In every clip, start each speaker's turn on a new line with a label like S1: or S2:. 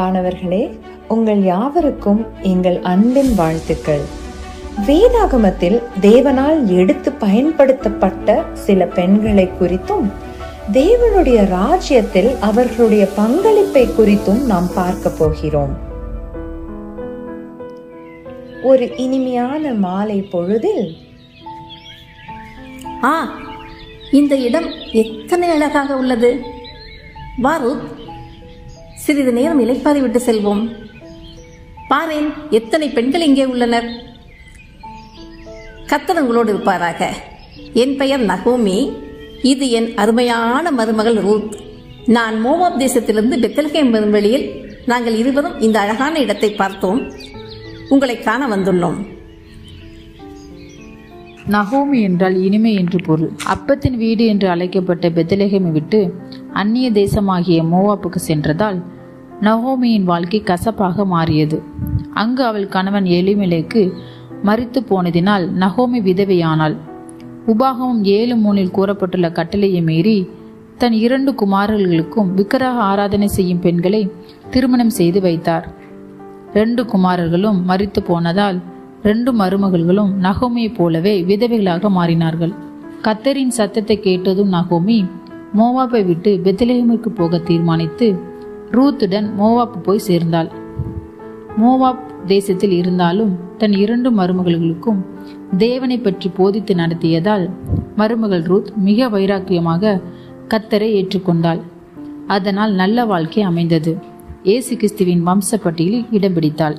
S1: மாணவர்களே உங்கள் யாவருக்கும் எங்கள் அன்பின் வாழ்த்துக்கள். வேதாகமத்தில் தேவனால் எடுத்து பயன்படுத்தப்பட்ட சில பெண்களை குறித்தும் தேவனுடைய ராஜ்யத்தில் அவர்களுடைய பங்களிப்பை குறித்தும் நாம் பார்க்க போகிறோம். ஒரு இனிமையான மாலை பொழுதில்
S2: ஆ இந்த இடம் எத்தனை அழகாக உள்ளது. வா ரூத். சிறிது நேரம் இலைப்பாறை விட்டு செல்வோம். பாரேன் எத்தனை பெண்கள் இங்கே உள்ளனர்? கத்தர் உங்களோடு இருப்பாராக. என் பெயர் நகோமி. இது என் அருமையான மருமகள் ரூத். நான் மோவாப் தேசத்திலிருந்து பெத்தல்கேம் வரும் வழியில் நாங்கள் இருவரும் இந்த அழகான இடத்தை பார்த்தோம். உங்களை காண வந்துள்ளோம்.
S3: நகோமி என்றால் இனிமை என்று பொருள். அப்பத்தின் வீடு என்று அழைக்கப்பட்ட பெத்தலகேமை விட்டு அந்நிய தேசமாகிய மோவாப்புக்கு சென்றதால் நகோமியின் வாழ்க்கை கசப்பாக மாறியது. அங்கு அவள் கணவன் எளிமலைக்கு மறித்து போனதினால் நகோமி விதவையானாள். உபாகமும் ஏழு மூணில் கூறப்பட்டுள்ள கட்டளையை மீறி தன் இரண்டு குமாரர்களுக்கும் விக்கிரக ஆராதனை செய்யும் பெண்களை திருமணம் செய்து வைத்தார். ரெண்டு குமாரர்களும் மறித்து போனதால் ரெண்டு மருமகள்களும் நகோமியைப் போலவே விதவைகளாக மாறினார்கள். கத்தரின் சத்தத்தை கேட்டதும் நகோமி மோவாப்பை விட்டு பெத்லஹேமுக்கு போக தீர்மானித்து ரூத்துடன் மோவாப் போய் சேர்ந்தாள். மோவாப் தேசத்தில் இருந்தாலும் தன் இரண்டு மருமகள்களுக்கும் தேவனை பற்றி போதித்து நடத்தியதால் மருமகள் ரூத் மிக வைராக்கியமாக கத்தரை ஏற்றுக்கொண்டாள். அதனால் நல்ல வாழ்க்கை அமைந்தது. ஏசு கிறிஸ்துவின் வம்சப்பட்டியலில் இடம் பிடித்தாள்.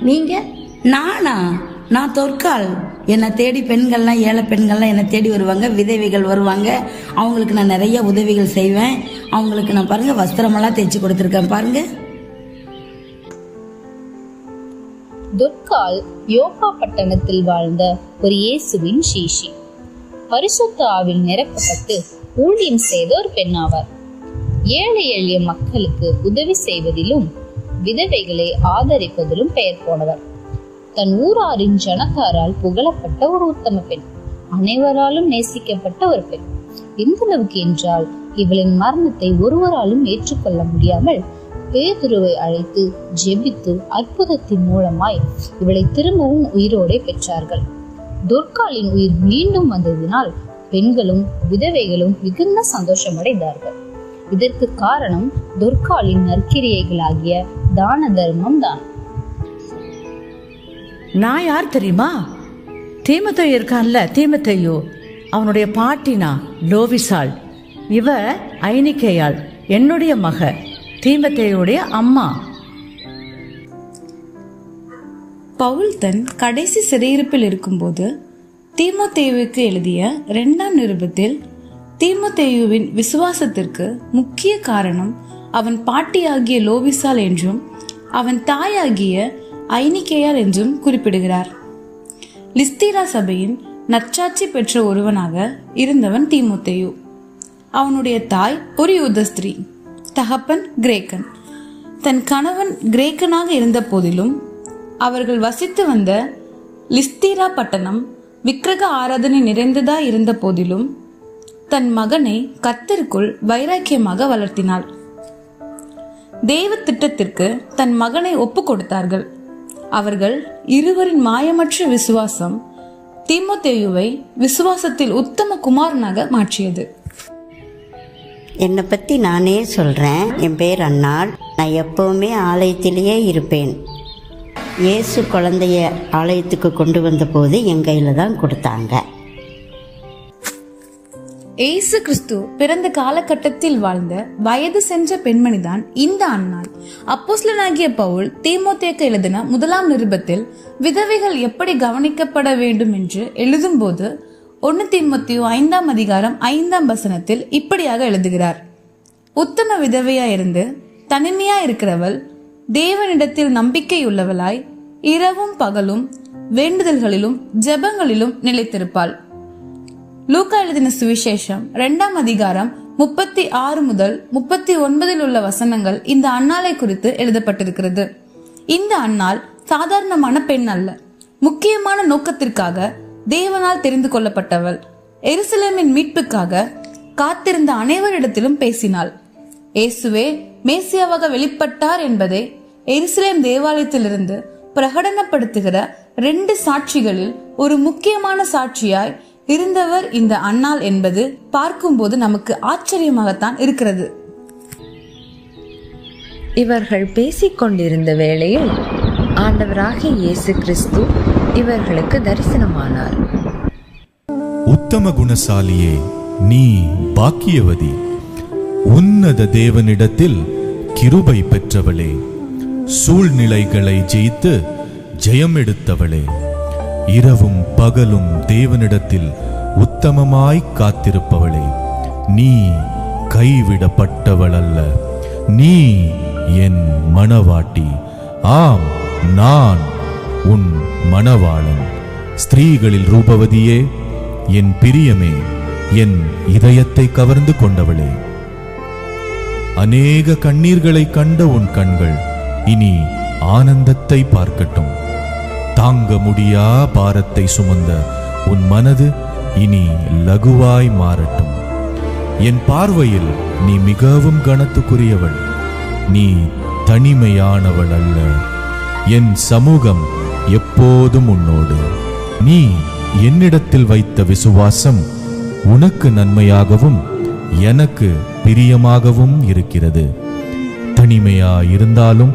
S2: நீங்க
S4: நானா? நான் தொற்கால். என்னை தேடி பெண்கள்லாம் ஏழை பெண்கள்லாம் என்னை தேடி வருவாங்க விதவைகள் வருவாங்க. அவங்களுக்கு நான் நிறைய உதவிகள் செய்வேன். அவங்களுக்கு நான் பாருங்க வஸ்திரமெல்லாம் தைச்சு கொடுத்துருக்கேன் பாருங்க.
S5: துர்கால் யோகா பட்டணத்தில் வாழ்ந்த ஒரு இயேசுவின் சீஷி. பரிசுத்த ஆவில் நிரப்பப்பட்டு ஊழியம் செய்த ஒரு பெண்ணாவார். ஏழை எளிய மக்களுக்கு உதவி செய்வதிலும் விதவைகளை ஆதரிப்பதிலும் பெயர் போனவர். தன் ஊராரின் ஜனத்தாரால் புகழப்பட்ட ஒரு உத்தம பெண். அனைவராலும் நேசிக்கப்பட்ட ஒரு பெண். எந்த அளவுக்கு என்றால் இவளின் மரணத்தை ஒருவராலும் ஏற்றுக்கொள்ள முடியாமல் பேதுருவை அழைத்து ஜெபித்து அற்புதத்தின் மூலமாய் இவளை திரும்பவும் உயிரோடே பெற்றார்கள். துர்காலின் உயிர் மீண்டும் வந்ததினால் பெண்களும் விதவைகளும் மிகுந்த சந்தோஷமடைந்தார்கள். இதற்கு காரணம் துர்காலின் நற்கிரியைகளாகிய தான தர்மம் தான்
S6: நான் யார் தெரியுமா? தீமத்தையோ இருக்கான்ல தீமத்தையோ? அவனுடைய பாட்டினா லோவிசாள் இவ ஐனிக்கையாள் என்னுடைய மக தீமத்தையுடைய அம்மா.
S7: பவுல் தன் கடைசி சிறையிருப்பில் இருக்கும்போது தீமோத்தேயுவுக்கு எழுதிய இரண்டாம் நிருபத்தில் தீமோத்தேயுவின் விசுவாசத்திற்கு முக்கிய காரணம் அவன் பாட்டியாகிய லோவிசால் என்றும் அவன் தாயாகிய ஐனிக்கேயார் என்றும் குறிப்பிடுகிறார். லிஸ்தீரா சபையின் நச்சாட்சி பெற்ற ஒருவனாக இருந்தவன் திமுத்தையு. அவனுடைய தாய் ஒரு யூதஸ்திரீ தகப்பன் கிரேக்கன். தன் கணவன் கிரேக்கனாக இருந்த போதிலும் அவர்கள் வசித்து வந்த லிஸ்தீரா பட்டணம் விக்கிரக ஆராதனை நிறைந்ததா இருந்த போதிலும் தன் மகனை கத்திற்குள் வைராக்கியமாக வளர்த்தினாள். தேவ திட்டத்திற்கு தன் மகனை ஒப்பு கொடுத்தார்கள். அவர்கள் இருவரின் மாயமற்ற விசுவாசம் திமுத்தேயுவை விசுவாசத்தில் உத்தம குமாரனாக மாற்றியது.
S8: என்னை பற்றி நானே சொல்கிறேன் என் பேர் அன்னாள். நான் எப்போவுமே ஆலயத்திலேயே இருப்பேன். இயேசு குழந்தைய ஆலயத்துக்கு கொண்டு வந்தபோது என் கையில் தான் கொடுத்தாங்க.
S7: ஏசு கிறிஸ்து பிறந்த காலகட்டத்தில் வாழ்ந்த வயது சென்ற பெண்மணிதான் இந்த அன்னாள் அப்போஸ்லனாகிய பவுல் தீமோத்தேக்கு எழுதின முதலாம் நிருபத்தில் விதவைகள் எப்படி கவனிக்கப்பட வேண்டும் என்று எழுதும்போது ஒன்னு தீமோத்தேயு ஐந்தாம் அதிகாரம் ஐந்தாம் வசனத்தில் இப்படியாக எழுதுகிறார். உத்தம விதவையா இருந்து தனிமையா இருக்கிறவள் தேவனிடத்தில் நம்பிக்கையுள்ளவளாய் இரவும் பகலும் வேண்டுதல்களிலும் ஜெபங்களிலும் நிலைத்திருப்பாள். லூக்கா எழுதின சுவிசேஷம் இரண்டாம் அதிகாரம் முப்பத்தி ஆறு முதல் முப்பத்தி ஒன்பதில் உள்ள வசனங்கள் இந்த அன்னாலை குறித்து எழுதப்பட்டிருக்கிறது இந்த அன்னாள் சாதாரணமான பெண் அல்ல முக்கியமான நோக்கத்திற்காக தேவனால் தெரிந்து கொள்ளப்பட்டவள் எருசலேமின் மீட்புக்காக காத்திருந்த அனைவரிடத்திலும் பேசினாள் இயேசுவே மேசியாவாக வெளிப்பட்டார் என்பதை எருசலேம் தேவாலயத்திலிருந்து பிரகடனப்படுத்துகிற ரெண்டு சாட்சிகளில் ஒரு முக்கியமான சாட்சியாய் இருந்தவர் இந்த அன்னாள் என்பது பார்க்கும்போது நமக்கு ஆச்சரியமாகத்தான் இருக்கிறது.
S1: இவர்கள் பேசிக் கொண்டிருந்த வேளையில் ஆண்டவராகிய இயேசு கிறிஸ்து இவர்களுக்கு தரிசனமானார்.
S9: உத்தம குணசாலியே நீ பாக்கியவதி. உன்னத தேவனிடத்தில் கிருபை பெற்றவளே. சூழ்நிலைகளை ஜெயித்து ஜெயம் எடுத்தவளே இரவும் பகலும் தேவனிடத்தில் உத்தமமாய் காத்திருப்பவளே நீ கைவிடப்பட்டவள் அல்ல நீ என் மணவாட்டி. ஆம் நான் உன் மணவாளன். ஸ்திரீகளில் ரூபவதியே என் பிரியமே என் இதயத்தை கவர்ந்து கொண்டவளே. அநேக கண்ணீர்களை கண்ட உன் கண்கள் இனி ஆனந்தத்தை பார்க்கட்டும். தாங்க முடியா பாரத்தை சுமந்த உன் மனது இனி லகுவாய் மாறட்டும். என் பார்வையில் நீ மிகவும் கனத்துக்குரியவள். நீ தனிமையானவள் அல்ல. என் சமூகம் எப்போதும் உன்னோடு. நீ என்னிடத்தில் வைத்த விசுவாசம் உனக்கு நன்மையாகவும் எனக்கு பிரியமாகவும் இருக்கிறது. தனிமையா இருந்தாலும்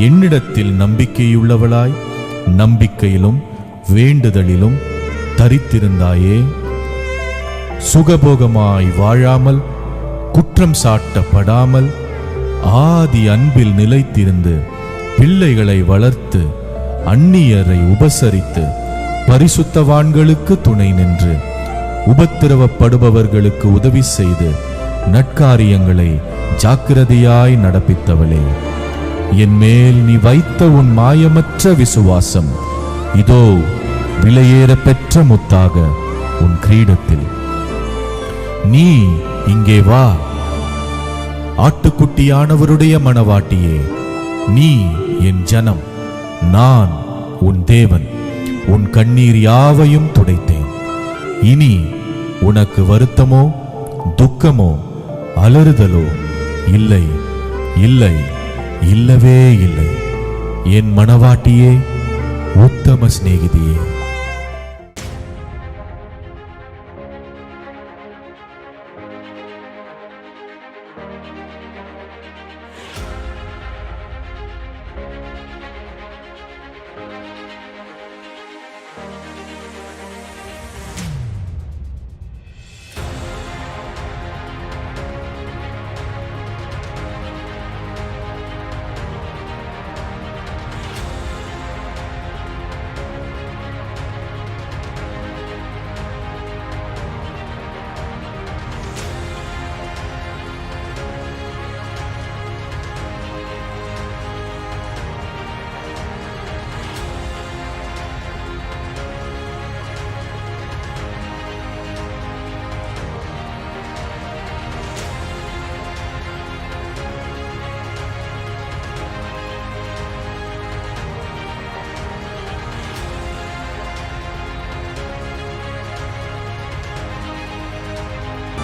S9: என்னிடத்தில் நம்பிக்கையுள்ளவளாய் நம்பிக்கையிலும் வேண்டுதலிலும் தரித்திருந்தாயே. சுகபோகமாய் வாழாமல் குற்றம் சாட்டப்படாமல் ஆதி அன்பில் நிலைத்திருந்து பிள்ளைகளை வளர்த்து அந்நியரை உபசரித்து பரிசுத்தவான்களுக்கு துணை நின்று உபத்திரவப்படுபவர்களுக்கு உதவி செய்து நற்காரியங்களை ஜாக்கிரதையாய் நடப்பித்தவளே. என் மேல் நீ வைத்த உன் மாயமற்ற விசுவாசம். இதோ விலையேற பெற்ற முத்தாக உன் கிரீடத்தில். நீ இங்கே வா. ஆட்டுக்குட்டியானவருடைய மணவாட்டியே நீ என் ஜனம். நான் உன் தேவன். உன் கண்ணீர் யாவையும் துடைத்தேன். இனி உனக்கு வருத்தமோ துக்கமோ அலறுதலோ இல்லை இல்லை. இல்லவே இல்லை. என் மணவாட்டியே உத்தம சிநேகிதியே.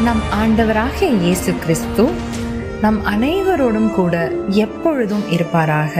S1: நம் ஆண்டவராகிய இயேசு கிறிஸ்து நம் அனைவரோடும் கூட எப்பொழுதும் இருப்பாராக.